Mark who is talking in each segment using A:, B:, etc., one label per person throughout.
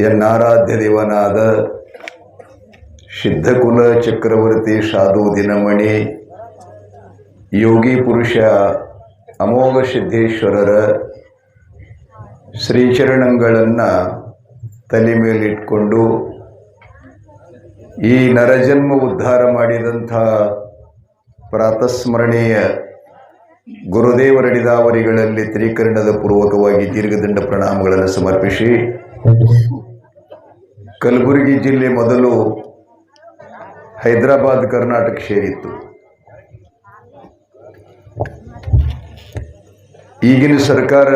A: ಎನ್ನಾರಾಧ್ಯ ದೇವನಾದ ಸಿದ್ಧಕುಲ ಚಕ್ರವರ್ತಿ ಸಾಧು ದಿನಮಣಿ, ಯೋಗಿ ಪುರುಷ ಅಮೋಘ ಸಿದ್ಧೇಶ್ವರರ ಶ್ರೀಚರಣಗಳನ್ನು ತಲೆ ಮೇಲಿಟ್ಕೊಂಡು ಈ ನರಜನ್ಮ ಉದ್ಧಾರ ಮಾಡಿದಂಥ ಪ್ರಾತಸ್ಮರಣೀಯ ಗುರುದೇವರಡಿದಾವರಿಗಳಲ್ಲಿ ತ್ರಿಕರಣದ ಪೂರ್ವಕವಾಗಿ ದೀರ್ಘದಂಡ ಪ್ರಣಾಮಗಳನ್ನು ಸಮರ್ಪಿಸಿ, ಕಲಬುರಗಿ ಜಿಲ್ಲೆ ಮೊದಲು ಹೈದರಾಬಾದ್ ಕರ್ನಾಟಕ ಸೇರಿತ್ತು. ಈಗಿನ ಸರ್ಕಾರ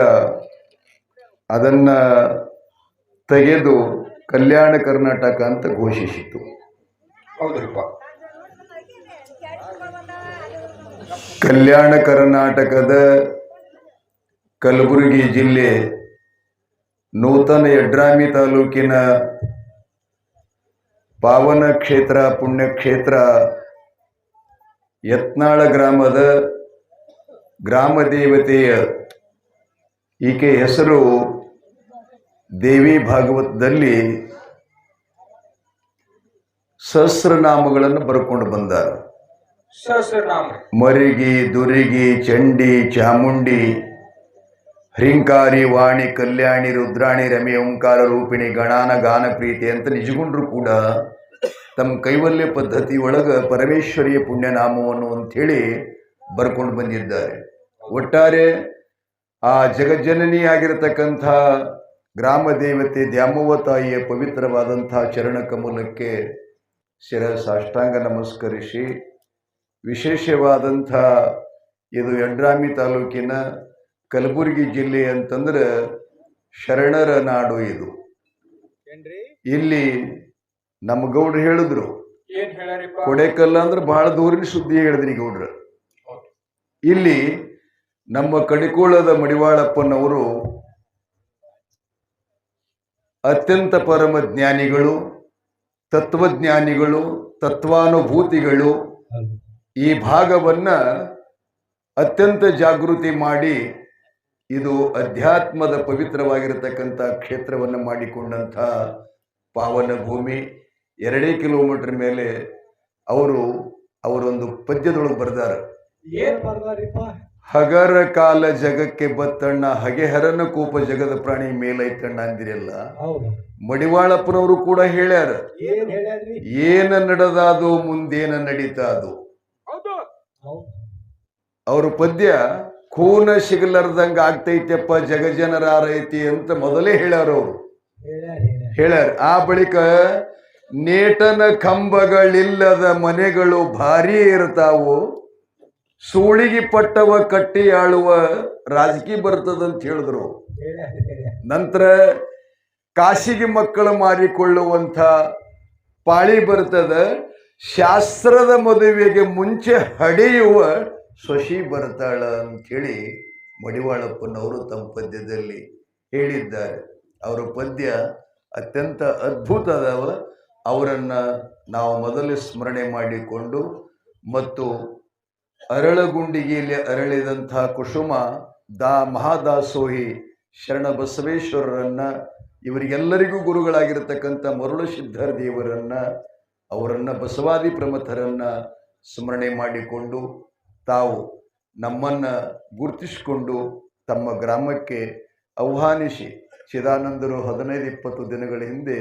A: ಅದನ್ನ ತೆಗೆದು ಕಲ್ಯಾಣ ಕರ್ನಾಟಕ ಅಂತ ಘೋಷಿಸಿತು.
B: ಹೌದ್ರಿಪ್ಪ.
A: ಕಲ್ಯಾಣ ಕರ್ನಾಟಕದ ಕಲಬುರಗಿ ಜಿಲ್ಲೆ ನೂತನ ಯಡ್ರಾಮಿ ತಾಲೂಕಿನ ಪಾವನ ಕ್ಷೇತ್ರ, ಪುಣ್ಯಕ್ಷೇತ್ರ, ಯತ್ನಾಳ ಗ್ರಾಮದ ಗ್ರಾಮ ದೇವತೆಯ ಈಕೆ ಹೆಸರು ದೇವಿ ಭಾಗವತದಲ್ಲಿ ಸಹಸ್ರನಾಮಗಳನ್ನು ಬರ್ಕೊಂಡು ಬಂದಾರ. ಮರಿಗಿ, ದುರಿಗಿ, ಚಂಡಿ, ಚಾಮುಂಡಿ ಹ್ರಿಂಕಾರಿ ವಾಣಿ, ಕಲ್ಯಾಣಿ, ರುದ್ರಾಣಿ, ರಮೆ, ಓಂಕಾರ ರೂಪಿಣಿ, ಗಣಾನ, ಗಾನ ಪ್ರೀತಿ ಅಂತ ನಿಜಗೊಂಡ್ರು ಕೂಡ ತಮ್ಮ ಕೈವಲ್ಯ ಪದ್ಧತಿ ಒಳಗೆ ಪರಮೇಶ್ವರಿಯ ಪುಣ್ಯನಾಮವನ್ನು ಅಂಥೇಳಿ ಬರ್ಕೊಂಡು ಬಂದಿದ್ದಾರೆ. ಒಟ್ಟಾರೆ ಆ ಜಗಜ್ಜನನಿಯಾಗಿರತಕ್ಕಂಥ ಗ್ರಾಮ ದೇವತೆ ದ್ಯಾಮವ್ವ ತಾಯಿಯ ಪವಿತ್ರವಾದಂಥ ಚರಣ ಕಮಲಕ್ಕೆ ಶಿರ ಸಾಷ್ಟಾಂಗ ನಮಸ್ಕರಿಸಿ ವಿಶೇಷವಾದಂಥ ಇದು ಯಡ್ರಾಮಿ ತಾಲೂಕಿನ ಕಲಬುರಗಿ ಜಿಲ್ಲೆ ಅಂತಂದ್ರೆ ಶರಣರ ನಾಡು ಇದು. ಇಲ್ಲಿ ನಮ್ಮ ಗೌಡ್ರು ಹೇಳಿದ್ರು ಕೊಡೆಕಲ್ಲ ಅಂದ್ರೆ ಬಹಳ ದೂರಿನ ಸುದ್ದಿ ಹೇಳಿದ್ರಿ ಗೌಡ್ರ. ಇಲ್ಲಿ ನಮ್ಮ ಕಡಿಕೋಳದ ಮಡಿವಾಳಪ್ಪನವರು ಅತ್ಯಂತ ಪರಮ ಜ್ಞಾನಿಗಳು ತತ್ವಜ್ಞಾನಿಗಳು ತತ್ವಾನುಭೂತಿಗಳು ಈ ಭಾಗವನ್ನ ಅತ್ಯಂತ ಜಾಗೃತಿ ಮಾಡಿ ಇದು ಅಧ್ಯಾತ್ಮದ ಪವಿತ್ರವಾಗಿರತಕ್ಕಂಥ ಕ್ಷೇತ್ರವನ್ನು ಮಾಡಿಕೊಂಡಂಥ ಪಾವನ ಭೂಮಿ ಎರಡೇ ಕಿಲೋಮೀಟರ್ ಮೇಲೆ ಅವರು ಅವರೊಂದು ಪದ್ಯದೊಳಗೆ ಬರ್ದಾರ. ಹಗರ ಕಾಲ ಜಗಕ್ಕೆ ಬತ್ತಣ್ಣ ಹಗೆಹರನ ಕೋಪ ಜಗದ ಪ್ರಾಣಿ ಮೇಲೈತಣ್ಣ ಅಂದಿರಲ್ಲ. ಮಡಿವಾಳಪ್ಪನವರು ಕೂಡ ಹೇಳ್ಯಾರ.
B: ಏನ್
A: ನಡೆದಾದು ಮುಂದೇನ ನಡೀತಾದು. ಅವ್ರ ಪದ್ಯ ಖೂನ ಸಿಗಲಾರ್ದಂಗ ಆಗ್ತೈತೆಪ್ಪ ಜಗಜನರಾರೈತಿ ಅಂತ ಮೊದಲೇ ಹೇಳ್ಯಾರ ಅವರು.
B: ಹೇಳ್ಯಾರ
A: ಆ ಬಳಿಕ ನೇಟನ ಕಂಬಗಳಿಲ್ಲದ ಮನೆಗಳು ಭಾರಿ ಇರ್ತಾವು. ಸೂಳಿಗೆ ಪಟ್ಟವ ಕಟ್ಟಿ ಆಳುವ ರಾಜಕೀಯ ಬರ್ತದಂತ ಹೇಳಿದ್ರು ನಂತರ ಕಾಶಿಗೆ ಮಕ್ಕಳು ಮಾರಿಕೊಳ್ಳುವಂಥ ಪಾಳಿ ಬರ್ತದ. ಶಾಸ್ತ್ರದ ಮದುವೆಗೆ ಮುಂಚೆ ಹಡೆಯುವ ಶಶಿ ಬರ್ತಾಳ ಅಂಥೇಳಿ ಮಡಿವಾಳಪ್ಪನವರು ತಮ್ಮ ಪದ್ಯದಲ್ಲಿ ಹೇಳಿದ್ದಾರೆ. ಅವರ ಪದ್ಯ ಅತ್ಯಂತ ಅದ್ಭುತ ಅದಾವ ಅವರನ್ನು ನಾವು ಮೊದಲು ಸ್ಮರಣೆ ಮಾಡಿಕೊಂಡು ಮತ್ತು ಅರಳಗುಂಡಿಗೆಯಲ್ಲಿ ಅರಳಿದಂಥ ಕುಸುಮ ದಾ ಮಹಾದಾಸೋಹಿ ಶರಣ ಬಸವೇಶ್ವರರನ್ನು ಇವರಿಗೆಲ್ಲರಿಗೂ ಗುರುಗಳಾಗಿರ್ತಕ್ಕಂಥ ಮರುಳಸಿದ್ಧರ ದೇವರನ್ನು ದೇವರನ್ನ ಅವರನ್ನ ಬಸವಾದಿ ಪ್ರಮಥರನ್ನ ಸ್ಮರಣೆ ಮಾಡಿಕೊಂಡು ತಾವು ನಮ್ಮನ್ನ ಗುರುತಿಸಿಕೊಂಡು ತಮ್ಮ ಗ್ರಾಮಕ್ಕೆ ಆಹ್ವಾನಿಸಿ ಚಿದಾನಂದರು ಹದಿನೈದು ಇಪ್ಪತ್ತು ದಿನಗಳ ಹಿಂದೆ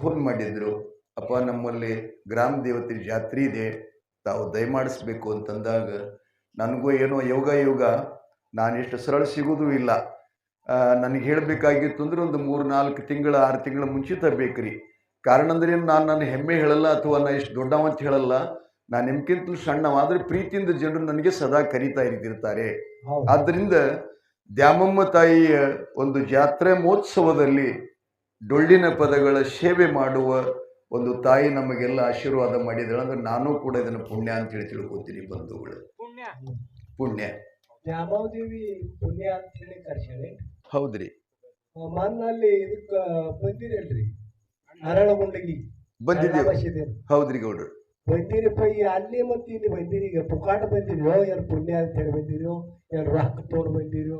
A: ಫೋನ್ ಮಾಡಿದ್ರು, ಅಪ್ಪ, ನಮ್ಮಲ್ಲಿ ಗ್ರಾಮ ದೇವತೆ ಜಾತ್ರೆ ಇದೆ, ತಾವು ದಯಮಾಡಿಸ್ಬೇಕು ಅಂತಂದಾಗ, ನನಗೂ ಏನೋ ಯೋಗ ಯೋಗ, ನಾನಿಷ್ಟು ಸರಳ ಸಿಗೋದು ಇಲ್ಲ. ನನಗೆ ಹೇಳಬೇಕಾಗಿತ್ತು ಅಂದ್ರೆ ಒಂದು ಮೂರು ನಾಲ್ಕು ತಿಂಗಳ, ಆರು ತಿಂಗಳ ಮುಂಚಿತ ಬೇಕ್ರಿ. ಕಾರಣ ಅಂದ್ರೆ ಏನು ನಾನು ನನ್ನ ಹೆಮ್ಮೆ ಹೇಳಲ್ಲ ಅಥವಾ ನಾನು ಇಷ್ಟು ದೊಡ್ಡವ ಅಂತ ಹೇಳಲ್ಲ ನಾನು ನಿಮ್ಗಿಂತಲೂ ಸಣ್ಣವಾದ್ರೆ ಪ್ರೀತಿಯಿಂದ ಜನರು ನನಗೆ ಸದಾ ಕರೀತಾ ಇರ್ತಿರ್ತಾರೆ. ಆದ್ದರಿಂದ ದ್ಯಾಮಮ್ಮ ತಾಯಿಯ ಒಂದು ಜಾತ್ರೆ ಮಹೋತ್ಸವದಲ್ಲಿ ಡೊಳ್ಳಿನ ಪದಗಳ ಸೇವೆ ಮಾಡುವ ಒಂದು ತಾಯಿ ನಮಗೆಲ್ಲ ಆಶೀರ್ವಾದ ಮಾಡಿದಳು. ಅಂದ್ರೆ ನಾನು ಕೂಡ ಇದನ್ನು ಪುಣ್ಯ ಅಂತ ಹೇಳಿ ತಿಳ್ಕೊತೀನಿ ಬಂಧುಗಳು.
B: ಪುಣ್ಯ.
A: ಪುಣ್ಯ.
B: ದ್ಯಾಮೋದೇವಿ ಪುಣ್ಯ ಅಂತ ಹೇಳಿ ಕರ್ಸ್ಯಾಳೆ
A: ಹೌದ್ರಿ.
B: ಮನ್ನಲ್ಲಿ ಇದಕ್ಕ ಬಂದಿರಲ್ರಿ? ಅರಳಗುಂಡಗಿ
A: ಬಂದಿದ್ದೀವಿ. ಹೌದ್ರಿ ಗೌಡ್ರು.
B: ಬಂದಿರಪ್ಪ ಈ ಅಲ್ಲಿ ಮತ್ತೆ ಇಲ್ಲಿ ಬಂದಿರಿ ಈಗ ಪುಕಾಟ ಬಂದಿರೋ ಏನು ಪುಣ್ಯ ಅಂತ ಹೇಳಿ ಬಂದಿರೋ ಏನು ರೊಕ್ಕ ತೊಗೊಂಡು ಬಂದಿರೋ.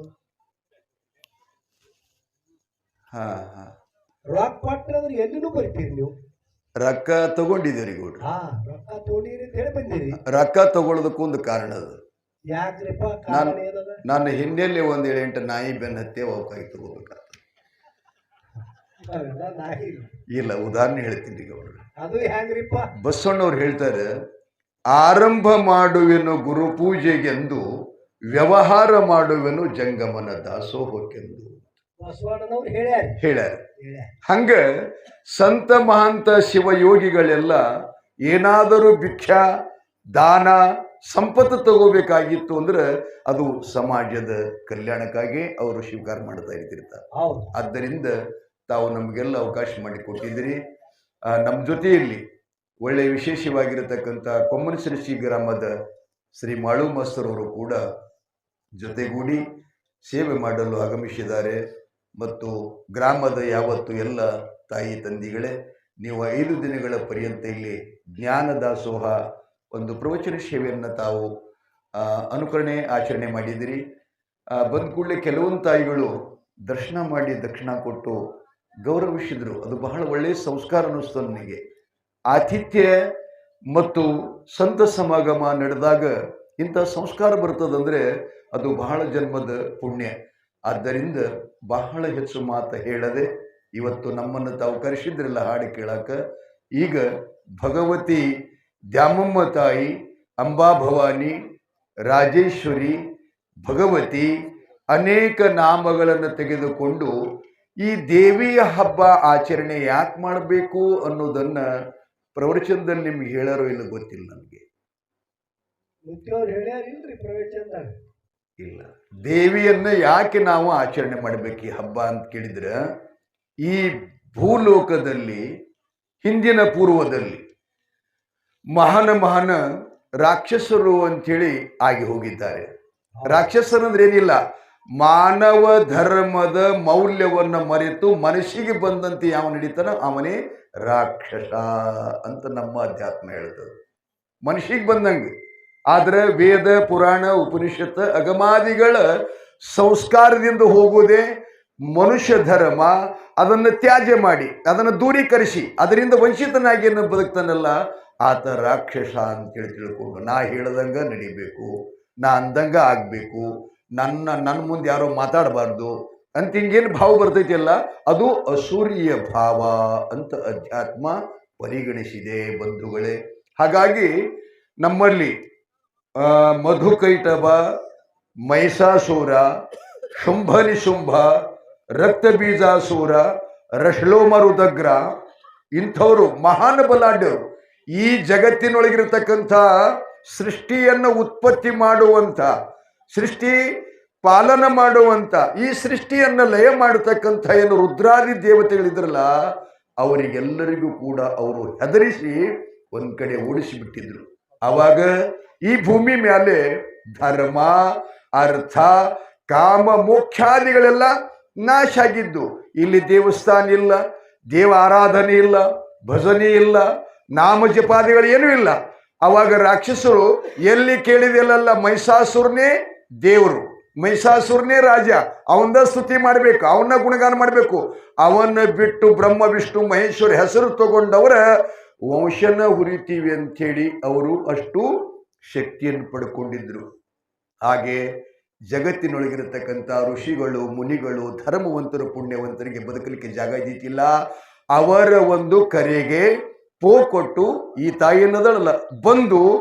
A: ಹಾ ಹಾ.
B: ರೊಕ್ಕ ಕೊಟ್ರೆ ಅಂದ್ರೆ ಎಲ್ಲಿನೂ ಬರ್ತೀರಿ ನೀವು?
A: ರೊಕ್ಕ ತಗೊಂಡಿದ್ದೀರಿ ಗೌಡ್ರು.
B: ಹಾ ರೊಕ್ಕ ತಗೊಂಡಿರಿ ಅಂತ ಹೇಳಿ ಬಂದಿರಿ.
A: ರೊಕ್ಕ ತಗೊಳ್ಳೋದಕ್ಕೂ ಒಂದು ಕಾರಣ ಅದು.
B: ಯಾಕ್ರಿಪ್ಪ? ಕಾರಣ ಏನದ?
A: ನಾನು ಹಿನ್ನೆಲೆ ಒಂದು ಏಳೆಂಟು ನಾಯಿ ಬೆನ್ನತ್ತೆ ಅವಕಾಯಿ
B: ಅವೆಲ್ಲ ನಾಯಿ
A: ಇಲ್ಲ ಉದಾಹರಣೆ ಹೇಳ್ತೀನಿ ಅವರು
B: ಅದು ಹೆಂಗ್ರಿಪ್ಪ
A: ಬಸವಣ್ಣವ್ರು ಹೇಳ್ತಾರೆ ಆರಂಭ ಮಾಡುವೆನು ಗುರು ಪೂಜೆಗೆಂದು ವ್ಯವಹಾರ ಮಾಡುವೆನು ಜಂಗಮನ ದಾಸೋಹಕ್ಕೆಂದು.
B: ಬಸವಣ್ಣನವ್ರು ಹೇಳ್ಯಾರ.
A: ಹಂಗ ಸಂತ ಮಹಾಂತ ಶಿವಯೋಗಿಗಳೆಲ್ಲ ಏನಾದರೂ ಭಿಕ್ಷಾ ದಾನ ಸಂಪತ್ತು ತಗೋಬೇಕಾಗಿತ್ತು ಅಂದ್ರೆ ಅದು ಸಮಾಜದ ಕಲ್ಯಾಣಕ್ಕಾಗಿ ಅವರು ಸ್ವೀಕಾರ ಮಾಡ್ತಾ ಇರ್ತಿರ್ತಾರೆ ಆದ್ದರಿಂದ ತಾವು ನಮಗೆಲ್ಲ ಅವಕಾಶ ಮಾಡಿಕೊಟ್ಟಿದ್ದೀರಿ ನಮ್ಮ ಜೊತೆಯಲ್ಲಿ ಒಳ್ಳೆಯ ವಿಶೇಷವಾಗಿರತಕ್ಕಂಥ ಕೊಮ್ಮನಸರಿಸಿ ಗ್ರಾಮದ ಶ್ರೀ ಮಾಳು ಮಾಸ್ತರವರು ಕೂಡ ಜೊತೆಗೂಡಿ ಸೇವೆ ಮಾಡಲು ಆಗಮಿಸಿದ್ದಾರೆ. ಮತ್ತು ಗ್ರಾಮದ ಯಾವತ್ತು ಎಲ್ಲ ತಾಯಿ ತಂದಿಗಳೇ, ನೀವು ಐದು ದಿನಗಳ ಪರ್ಯಂತ ಇಲ್ಲಿ ಜ್ಞಾನ ದಾಸೋಹ ಒಂದು ಪ್ರವಚನ ಸೇವೆಯನ್ನು ತಾವು ಅನುಕರಣೆ, ಆಚರಣೆ ಮಾಡಿದಿರಿ ಬಂದ ಕೂಡಲೇ ಕೆಲವೊಂದು ತಾಯಿಗಳು ದರ್ಶನ ಮಾಡಿ ದಕ್ಷಿಣ ಕೊಟ್ಟು ಗೌರವಿಸಿದರು. ಅದು ಬಹಳ ಒಳ್ಳೆಯ ಸಂಸ್ಕಾರ ಅನ್ನಿಸ್ತು ನನಗೆ. ಆತಿಥ್ಯ ಮತ್ತು ಸಂತ ಸಮಾಗಮ ನಡೆದಾಗ ಇಂಥ ಸಂಸ್ಕಾರ ಬರ್ತದಂದ್ರೆ ಅದು ಬಹಳ ಜನ್ಮದ ಪುಣ್ಯ. ಆದ್ದರಿಂದ ಬಹಳ ಹೆಚ್ಚು ಮಾತು ಹೇಳದೆ ಇವತ್ತು ನಮ್ಮನ್ನು ತಾವು ಕರೆಸಿದ್ರಲ್ಲ ಹಾಡು ಕೇಳಾಕ. ಈಗ ಭಗವತಿ ದ್ಯಾಮಮ್ಮ ತಾಯಿ, ಅಂಬಾ ಭವಾನಿ, ರಾಜೇಶ್ವರಿ, ಭಗವತಿ ಅನೇಕ ನಾಮಗಳನ್ನು ತೆಗೆದುಕೊಂಡು ಈ ದೇವಿಯ ಹಬ್ಬ ಆಚರಣೆ ಯಾಕೆ ಮಾಡಬೇಕು ಅನ್ನೋದನ್ನ ಪ್ರವಚನದಲ್ಲಿ ನಿಮ್ಗೆ ಹೇಳಾರೋ ಇಲ್ಲ ಗೊತ್ತಿಲ್ಲ ನನಗೆ ಇಲ್ಲ. ದೇವಿಯನ್ನ ಯಾಕೆ ನಾವು ಆಚರಣೆ ಮಾಡಬೇಕು ಈ ಹಬ್ಬ ಅಂತ ಕೇಳಿದ್ರೆ ಈ ಭೂಲೋಕದಲ್ಲಿ ಹಿಂದಿನ ಪೂರ್ವದಲ್ಲಿ ಮಹಾನ ಮಹಾನ ರಾಕ್ಷಸರು ಅಂಥೇಳಿ ಆಗಿ ಹೋಗಿದ್ದಾರೆ. ರಾಕ್ಷಸರಂದ್ರೆ ಏನಿಲ್ಲ ಮಾನವ ಧರ್ಮದ ಮೌಲ್ಯವನ್ನು ಮರೆತು ಮನುಷ್ಯಗೆ ಬಂದಂತೆ ಯಾವ ನಡೀತಾನ ಅವನೇ ರಾಕ್ಷಸ ಅಂತ ನಮ್ಮ ಅಧ್ಯಾತ್ಮ ಹೇಳ್ತದೆ. ಮನುಷ್ಯಗೆ ಬಂದಂಗೆ. ಆದರೆ ವೇದ, ಪುರಾಣ, ಉಪನಿಷತ್, ಅಗಮಾದಿಗಳ ಸಂಸ್ಕಾರದಿಂದ ಹೋಗುವುದೇ ಮನುಷ್ಯ ಧರ್ಮ, ಅದನ್ನು ತ್ಯಾಜ್ಯ ಮಾಡಿ, ಅದನ್ನು ದೂರೀಕರಿಸಿ, ಅದರಿಂದ ವಂಚಿತನಾಗಿ ಏನು ಬದುಕ್ತಾನಲ್ಲ, ಆತ ರಾಕ್ಷಸ ಅಂತೇಳಿ ತಿಳ್ಕೊಂಡು ನಾ ಹೇಳ್ದಂಗೆ ನಡಿಬೇಕು, ನಾ ಅಂದಂಗ ಆಗ್ಬೇಕು ನನ್ನ ನನ್ನ ಮುಂದೆ ಯಾರೋ ಮಾತಾಡಬಾರ್ದು. ಅಂತ ಹಿಂಗೇನು ಭಾವ ಬರ್ತೈತಿಲ್ಲ ಅದು ಅಸೂರಿಯ ಭಾವ ಅಂತ ಅಧ್ಯಾತ್ಮ ಪರಿಗಣಿಸಿದೆ ಬಂಧುಗಳೇ. ಹಾಗಾಗಿ ನಮ್ಮಲ್ಲಿ ಶುಂಭ ಮೈಸಾಸೂರ, ಶುಂಭನಿಶುಂಭ, ರಕ್ತಬೀಜಾಸೂರ ರಶ್ಲೋಮರುದಗ್ರ ಇಂಥವರು ಮಹಾನ್ ಬಲಾಢ್ಯರು. ಈ ಜಗತ್ತಿನೊಳಗಿರತಕ್ಕಂಥ ಸೃಷ್ಟಿಯನ್ನು ಉತ್ಪತ್ತಿ ಮಾಡುವಂಥ ಸೃಷ್ಟಿ ಪಾಲನ ಮಾಡುವಂತ ಈ ಸೃಷ್ಟಿಯನ್ನು ಲಯ ಮಾಡತಕ್ಕಂಥ ಏನು ರುದ್ರಾದಿ ದೇವತೆಗಳಿದ್ರಲ್ಲ, ಅವರಿಗೆಲ್ಲರಿಗೂ ಕೂಡ ಅವರು ಹೆದರಿಸಿ ಒಂದ್ ಕಡೆ ಓಡಿಸಿಬಿಟ್ಟಿದ್ರು. ಆವಾಗ ಈ ಭೂಮಿ ಮೇಲೆ ಧರ್ಮ, ಅರ್ಥ, ಕಾಮ, ಮೋಕ್ಷಾದಿಗಳೆಲ್ಲ ನಾಶ ಆಗಿದ್ದು. ಇಲ್ಲಿ ದೇವಸ್ಥಾನ ಇಲ್ಲ, ದೇವ ಆರಾಧನೆ ಇಲ್ಲ, ಭಜನೆ ಇಲ್ಲ ನಾಮ ಜಪಾದಿಗಳು ಏನೂ ಇಲ್ಲ. ಅವಾಗ ರಾಕ್ಷಸರು ಎಲ್ಲಿ ಕೇಳಿದೆಲ್ಲ ಮೈಸಾಸುರನೇ ದೇವರು. ಮಹಿಷಾಸುರನೇ ರಾಜ. ಅವನ ಸ್ತುತಿ ಮಾಡಬೇಕು ಅವನ ಗುಣಗಾನ ಮಾಡಬೇಕು. ಅವನ್ನ ಬಿಟ್ಟು ಬ್ರಹ್ಮ, ವಿಷ್ಣು, ಮಹೇಶ್ವರ ಹೆಸರು ತಗೊಂಡವರ ವಂಶನ ಹುರಿತೀವಿ ಅಂಥೇಳಿ ಅವರು ಅಷ್ಟು ಶಕ್ತಿಯನ್ನು ಪಡ್ಕೊಂಡಿದ್ರು. ಹಾಗೆ ಜಗತ್ತಿನೊಳಗಿರತಕ್ಕಂಥ ಋಷಿಗಳು, ಮುನಿಗಳು, ಧರ್ಮವಂತರು, ಪುಣ್ಯವಂತರಿಗೆ ಬದುಕಲಿಕ್ಕೆ ಜಾಗ ಇದ್ದಿತ್ತಿಲ್ಲ ಅವರ ಒಂದು ಕರೆಗೆ ಪೋ ಕೊಟ್ಟು ಈ ತಾಯಿಯನ್ನದಳಲ್ಲ ಬಂದು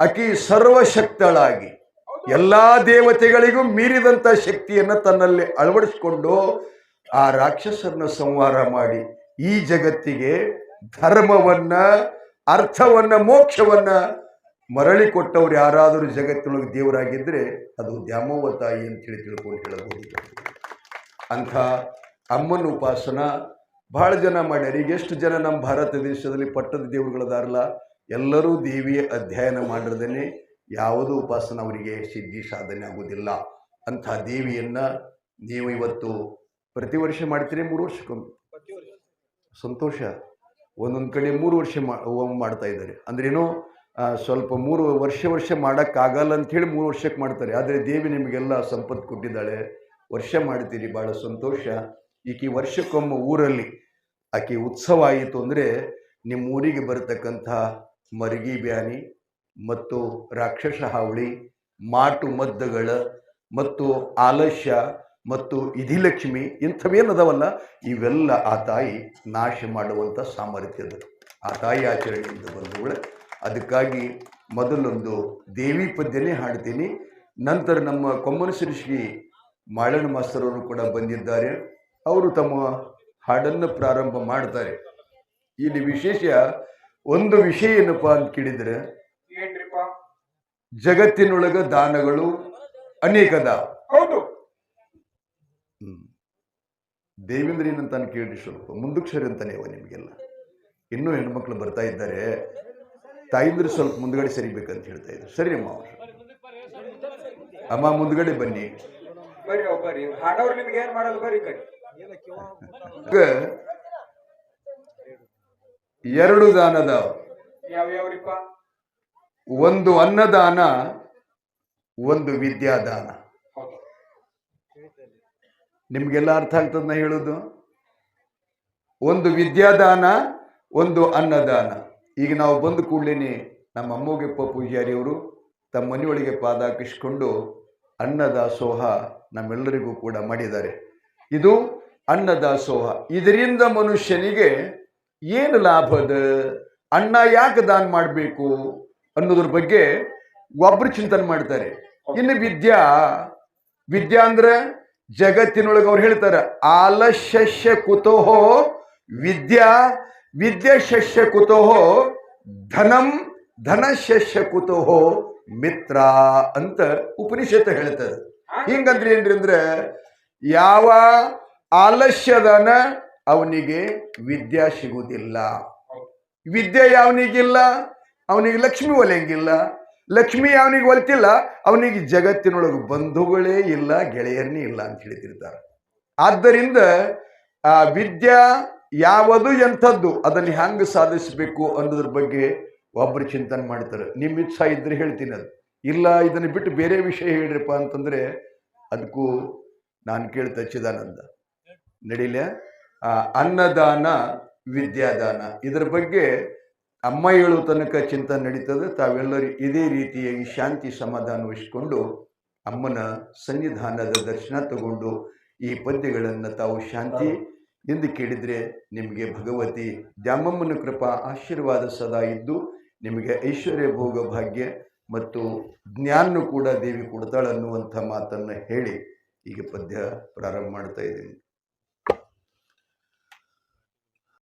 A: ಅಕಿ ಸರ್ವಶಕ್ತಳಾಗಿ ಎಲ್ಲಾ ದೇವತೆಗಳಿಗೂ ಮೀರಿದಂಥ ಶಕ್ತಿಯನ್ನು ತನ್ನಲ್ಲಿ ಅಳವಡಿಸಿಕೊಂಡು ಆ ರಾಕ್ಷಸರನ್ನ ಸಂಹಾರ ಮಾಡಿ ಈ ಜಗತ್ತಿಗೆ ಧರ್ಮವನ್ನ, ಅರ್ಥವನ್ನ, ಮೋಕ್ಷವನ್ನ ಮರಳಿ ಕೊಟ್ಟವ್ರು ಯಾರಾದರೂ ಜಗತ್ತಿನೊಳಗೆ ದೇವರಾಗಿದ್ದರೆ ಅದು ದ್ಯಾಮವ್ವ ತಾಯಿ ಅಂತೇಳಿ ತಿಳ್ಕೊಂಡು ಹೇಳಬಹುದು. ಅಂಥ ಅಮ್ಮನ ಉಪಾಸನ ಬಹಳ ಜನ ಮಾಡ್ಯಾರ. ಈಗ ಎಷ್ಟು ಜನ ನಮ್ಮ ಭಾರತ ದೇಶದಲ್ಲಿ ಪಟ್ಟದ ದೇವರುಗಳದಾರಲ್ಲ? ಎಲ್ಲರೂ ದೇವಿಯ ಅಧ್ಯಯನ ಮಾಡಿರದೇನೆ ಯಾವುದೂ ಉಪಾಸನ ಅವರಿಗೆ ಸಿದ್ಧಿ ಸಾಧನೆ ಆಗುವುದಿಲ್ಲ. ಅಂಥ ದೇವಿಯನ್ನ ನೀವು ಇವತ್ತು ಪ್ರತಿ ವರ್ಷ ಮಾಡ್ತೀರಿ ಮೂರು ವರ್ಷಕ್ಕೊಮ್ಮೆ? ಸಂತೋಷ. ಒಂದೊಂದು ಕಡೆ ಮೂರು ವರ್ಷ ಮಾಡ್ತಾ ಇದ್ದಾರೆ. ಅಂದ್ರೇನು ಸ್ವಲ್ಪ ಮೂರು ವರ್ಷ ವರ್ಷ ಮಾಡೋಕ್ಕಾಗಲ್ಲ ಅಂಥೇಳಿ ಮೂರು ವರ್ಷಕ್ಕೆ ಮಾಡ್ತಾರೆ. ಆದರೆ ದೇವಿ ನಿಮಗೆಲ್ಲ ಸಂಪತ್ತು ಕೊಟ್ಟಿದ್ದಾಳೆ. ವರ್ಷ ಮಾಡ್ತೀರಿ ಭಾಳ ಸಂತೋಷ. ಈಕೆ ವರ್ಷಕ್ಕೊಮ್ಮೆ ಊರಲ್ಲಿ ಆಕೆ ಉತ್ಸವ ಆಯಿತು ಅಂದರೆ ನಿಮ್ಮ ಊರಿಗೆ ಬರತಕ್ಕಂಥ ಮರಗಿ ಬ್ಯಾನಿ ಮತ್ತು ರಾಕ್ಷಸ ಹಾವಳಿ, ಮಾಟು ಮದ್ದಗಳ ಮತ್ತು ಆಲಸ್ಯ ಮತ್ತು ಇದಿಲಕ್ಷ್ಮಿ ಇಂಥವೇನದವಲ್ಲ ಇವೆಲ್ಲ ಆ ತಾಯಿ ನಾಶ ಮಾಡುವಂಥ ಸಾಮರ್ಥ್ಯದ ಆ ತಾಯಿ ಆಚರಣೆಯಿಂದ ಬಂದವಳೆ. ಅದಕ್ಕಾಗಿ ಮೊದಲೊಂದು ದೇವಿ ಪದ್ಯನೇ ಹಾಡ್ತೀನಿ. ನಂತರ ನಮ್ಮ ಕೊಮ್ಮನ ಶ್ರೀ ಮಾಳಣ್ಣ ಮಾಸ್ತರವರು ಕೂಡ ಬಂದಿದ್ದಾರೆ. ಅವರು ತಮ್ಮ ಹಾಡನ್ನು ಪ್ರಾರಂಭ ಮಾಡ್ತಾರೆ. ಇಲ್ಲಿ ವಿಶೇಷ ಒಂದು ವಿಷಯ ಏನಪ್ಪ ಅಂತ ಕೇಳಿದರೆ ಜಗತ್ತಿನೊಳಗ ದಾನಗಳು ಅನೇಕದ.
C: ಹೌದು.
A: ದೇವೇಂದ್ರ ಏನಂತ ಕೇಳಿ ಸ್ವಲ್ಪ ಮುಂದಕ್ಕೆ ಸರಿ ಅಂತಾನೆ ಅವ ನಿಮಗೆಲ್ಲ. ಇನ್ನೂ ಹೆಣ್ಮಕ್ಳು ಬರ್ತಾ ಇದ್ದಾರೆ. ತಾಯಿಂದ್ರೆ ಸ್ವಲ್ಪ ಮುಂದ್ಗಡೆ ಸರಿಬೇಕಂತ ಹೇಳ್ತಾ ಇದ್ರು. ಸರಿ ಅಮ್ಮ ಅವ್ರು. ಅಮ್ಮ ಮುಂದ್ಗಡೆ ಬನ್ನಿ. ಎರಡು ದಾನದ. ಒಂದು ಅನ್ನದಾನ, ಒಂದು ವಿದ್ಯಾದಾನ. ನಿಮ್ಗೆಲ್ಲ ಅರ್ಥ ಆಗ್ತದ ನಾ ಹೇಳೋದು? ಒಂದು ವಿದ್ಯಾದಾನ, ಒಂದು ಅನ್ನದಾನ. ಈಗ ನಾವು ಬಂದ ಕೂಡಲೇ ನಮ್ಮ ಅಮ್ಮೋಗೆಪ್ಪ ಪೂಜಾರಿಯವರು ತಮ್ಮ ಮನೆಯೊಳಗೆ ಪಾದ ಅನ್ನದಾಸೋಹ ನಮ್ಮೆಲ್ಲರಿಗೂ ಕೂಡ ಮಾಡಿದ್ದಾರೆ. ಇದು ಅನ್ನದಾಸೋಹ. ಇದರಿಂದ ಮನುಷ್ಯನಿಗೆ ಏನು ಲಾಭದ? ಅನ್ನ ಯಾಕೆ ದಾನ ಮಾಡಬೇಕು? ಅನ್ನೋದ್ರ ಬಗ್ಗೆ ಒಬ್ರು ಚಿಂತನೆ ಮಾಡ್ತಾರೆ. ಇನ್ನು ವಿದ್ಯಾ ವಿದ್ಯಾ ಅಂದ್ರೆ ಜಗತ್ತಿನೊಳಗೆ ಅವ್ರು ಹೇಳ್ತಾರೆ ಆಲಶಸ್ಯ ಕುತೋಹೋ ವಿದ್ಯಾ ವಿದ್ಯಾಶಸ್ಯ ಕುತೋಹೋ ಧನಂ ಶಸ್ಯ ಕುತೋಹೋ ಮಿತ್ರ ಅಂತ ಉಪನಿಷತ್ತು ಹೇಳ್ತದೆ. ಹಿಂಗಂದ್ರೆ ಏನ್ರಿ ಅಂದ್ರೆ ಯಾವ ಆಲಸ್ಯದನ ಅವನಿಗೆ ವಿದ್ಯಾ ಸಿಗುವುದಿಲ್ಲ. ವಿದ್ಯೆ ಯಾವನಿಗಿಲ್ಲ? ಅವನಿಗೆ ಲಕ್ಷ್ಮಿ ಒಲೆಯಂಗಿಲ್ಲ. ಲಕ್ಷ್ಮಿ ಅವನಿಗೆ ಒಲಿತಿಲ್ಲ. ಅವನಿಗೆ ಜಗತ್ತಿನೊಳಗೆ ಬಂಧುಗಳೇ ಇಲ್ಲ ಗೆಳೆಯರನೇ ಇಲ್ಲ ಅಂತ ಹೇಳ್ತಿರ್ತಾರೆ ಆದ್ದರಿಂದ ಆ ವಿದ್ಯಾ ಯಾವುದು ಎಂಥದ್ದು ಅದನ್ನು ಹೆಂಗೆ ಸಾಧಿಸಬೇಕು ಅನ್ನೋದ್ರ ಬಗ್ಗೆ ಒಬ್ಬರು ಚಿಂತನೆ ಮಾಡ್ತಾರೆ ನಿಮ್ಮ ಇಚ್ಛಾ ಇದ್ರೆ ಹೇಳ್ತೀನಿ ಅದು. ಇಲ್ಲ ಇದನ್ನು ಬಿಟ್ಟು ಬೇರೆ ವಿಷಯ ಹೇಳ್ರಿಪ್ಪ ಅಂತಂದ್ರೆ ಅದಕ್ಕೂ ನಾನು ಕೇಳ್ತಾ ಚಿದಾನಂದ. ನಡೀಲ? ಆ, ಅನ್ನದಾನ ವಿದ್ಯಾದಾನ ಇದರ ಬಗ್ಗೆ ಅಮ್ಮ ಏಳು ತನಕ ಚಿಂತನೆ ನಡೀತದೆ. ತಾವೆಲ್ಲರೂ ಇದೇ ರೀತಿಯಾಗಿ ಶಾಂತಿ ಸಮಾಧಾನ ವಹಿಸ್ಕೊಂಡು ಅಮ್ಮನ ಸನ್ನಿಧಾನದ ದರ್ಶನ ತಗೊಂಡು ಈ ಪದ್ಯಗಳನ್ನು ತಾವು ಶಾಂತಿ ಎಂದು ಕೇಳಿದರೆ ನಿಮಗೆ ಭಗವತಿ ದ್ಯಾಮಮ್ಮನ ಕೃಪಾ ಆಶೀರ್ವಾದ ಸದಾ ಇದ್ದು ನಿಮಗೆ ಐಶ್ವರ್ಯ ಭೋಗ ಭಾಗ್ಯ ಮತ್ತು ಜ್ಞಾನ ಕೂಡ ದೇವಿ ಕೊಡ್ತಾಳೆ ಅನ್ನುವಂಥ ಮಾತನ್ನು ಹೇಳಿ ಈಗ ಪದ್ಯ ಪ್ರಾರಂಭ ಮಾಡ್ತಾ ಇದ್ದೀನಿ.